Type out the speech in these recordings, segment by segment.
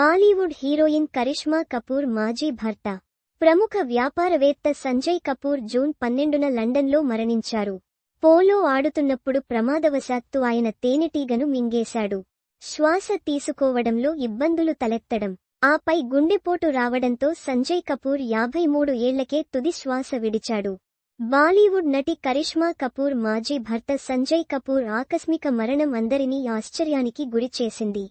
Bollywood heroine Karishma Kapoor మాజీ భర్త ప్రముఖ వ్యాపారవేత్త సంజయ్ కపూర్ జూన్ పన్నెండున లండన్లో మరణించారు. పోలో ఆడుతున్నప్పుడు ప్రమాదవశాత్తు ఆయన తేనెటీగను మింగేశాడు. శ్వాస తీసుకోవడంలో ఇబ్బందులు తలెత్తడం. ఆపై గుండెపోటు రావడంతో సంజయ్ కపూర్ యాభై మూడు ఏళ్ళకే తుది శ్వాస విడిచాడు. బాలీవుడ్ నటి కరిష్మా కపూర్ మాజీ భర్త సంజయ్ కపూర్ ఆకస్మిక మరణం అందరినీ ఆశ్చర్యానికి గురిచేసింది.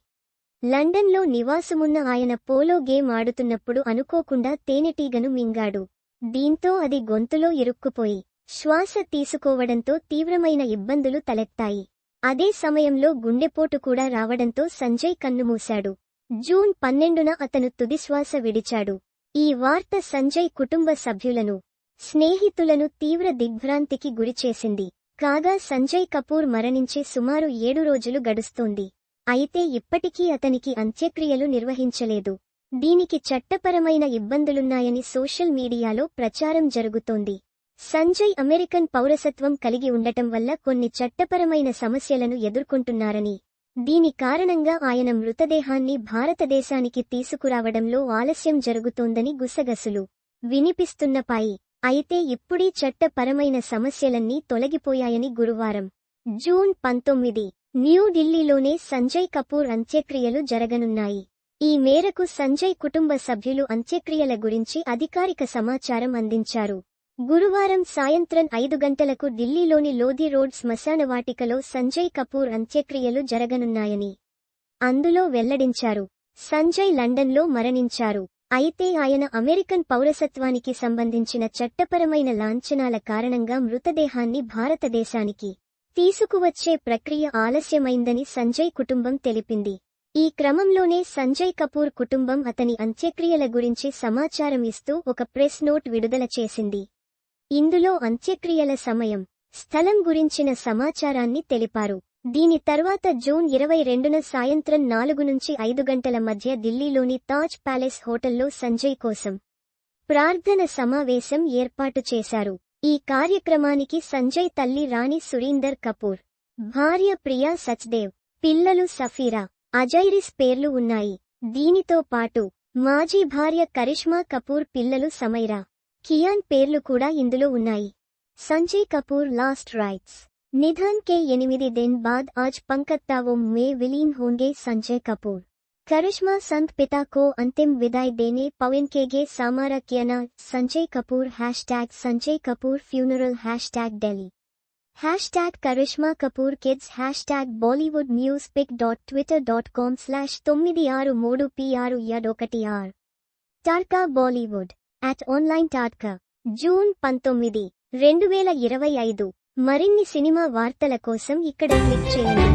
లండన్లో నివాసమున్న ఆయన పోలో గేమ్ ఆడుతున్నప్పుడు అనుకోకుండా తేనెటీగను మింగాడు. దీంతో అది గొంతులో ఇరుక్కుపోయి శ్వాస తీసుకోవడంతో తీవ్రమైన ఇబ్బందులు తలెత్తాయి. అదే సమయంలో గుండెపోటు కూడా రావడంతో సంజయ్ కన్నుమూశాడు. జూన్ పన్నెండున అతను తుదిశ్వాస విడిచాడు. ఈ వార్త సంజయ్ కుటుంబ సభ్యులను స్నేహితులను తీవ్ర దిగ్భ్రాంతికి గురిచేసింది. కాగా సంజయ్ కపూర్ మరణించి సుమారు ఏడు రోజులు గడుస్తోంది. అయితే ఇప్పటికీ అతనికి అంత్యక్రియలు నిర్వహించలేదు. దీనికి చట్టపరమైన ఇబ్బందులున్నాయని సోషల్ మీడియాలో ప్రచారం జరుగుతోంది. సంజయ్ అమెరికన్ పౌరసత్వం కలిగి ఉండటం వల్ల కొన్ని చట్టపరమైన సమస్యలను ఎదుర్కొంటున్నారని. దీని కారణంగా ఆయన మృతదేహాన్ని భారతదేశానికి తీసుకురావడంలో ఆలస్యం జరుగుతోందని గుసగసులు వినిపిస్తున్నపాయి అయితే ఇప్పుడీ చట్టపరమైన సమస్యలన్నీ తొలగిపోయాయని గురువారం జూన్ పంతొమ్మిది న్యూఢిల్లీలోనే సంజయ్ కపూర్ అంత్యక్రియలు జరగనున్నాయి. ఈ మేరకు సంజయ్ కుటుంబ సభ్యులు అంత్యక్రియల గురించి అధికారిక సమాచారం అందించారు. గురువారం సాయంత్రం ఐదు గంటలకు ఢిల్లీలోని లోధి రోడ్ శ్మశానవాటికలో సంజయ్ కపూర్ అంత్యక్రియలు జరగనున్నాయని అందులో వెల్లడించారు. సంజయ్ లండన్లో మరణించారు. అయితే ఆయన అమెరికన్ పౌరసత్వానికి సంబంధించిన చట్టపరమైన లాంఛనాల కారణంగా మృతదేహాన్ని భారతదేశానికి తీసుకువచ్చే ప్రక్రియ ఆలస్యమైందని సంజయ్ కుటుంబం తెలిపింది. ఈ క్రమంలోనే సంజయ్ కపూర్ కుటుంబం అతని అంత్యక్రియల గురించి సమాచారం ఇస్తూ ఒక ప్రెస్ నోట్ విడుదల చేసింది. ఇందులో అంత్యక్రియల సమయం స్థలం గురించిన సమాచారాన్ని తెలిపారు. దీని తర్వాత జూన్ ఇరవై రెండున సాయంత్రం నాలుగు నుంచి ఐదు గంటల మధ్య ఢిల్లీలోని తాజ్ ప్యాలెస్ హోటల్లో సంజయ్ కోసం ప్రార్థన సమావేశం ఏర్పాటు చేశారు. ఈ కార్యక్రమానికి సంజయ్ తల్లి రాణి సురీందర్ కపూర్ భార్య ప్రియా సచ్దేవ్ పిల్లలు సఫీరా అజైరిస్ పేర్లు ఉన్నాయి. దీనితో పాటు మాజీ భార్య కరిష్మా కపూర్ పిల్లలు సమైరా కియాన్ పేర్లు కూడా ఇందులో ఉన్నాయి. Sanjay Kapur last rites. నిధన్ కే ఎనిమిది దిన్ బాద్ ఆజ్ పంకత్తావో మే విలీన్ హోంగే సంజయ్ కపూర్. करिश्मा संत पिता को अंतिम विदाई देने पवन के गे सामारा Kiana Sanjay Kapoor hashtag Sanjay Kapoor funeral hashtag daily hashtag Karisma Kapoor kids hashtag Bollywood news pic dot Twitter dot com slash తొమ్మిది ఆరు మూడు పి ఆరు ఒకటి ఆర్ టార్కా బాలీవుడ్ అట్ ఆన్లైన్ టార్కా జూన్ పంతొమ్మిది రెండు వేల ఇరవై ఐదు మరిన్ని సినిమా వార్తల కోసం ఇక్కడ క్లిక్ చేయండి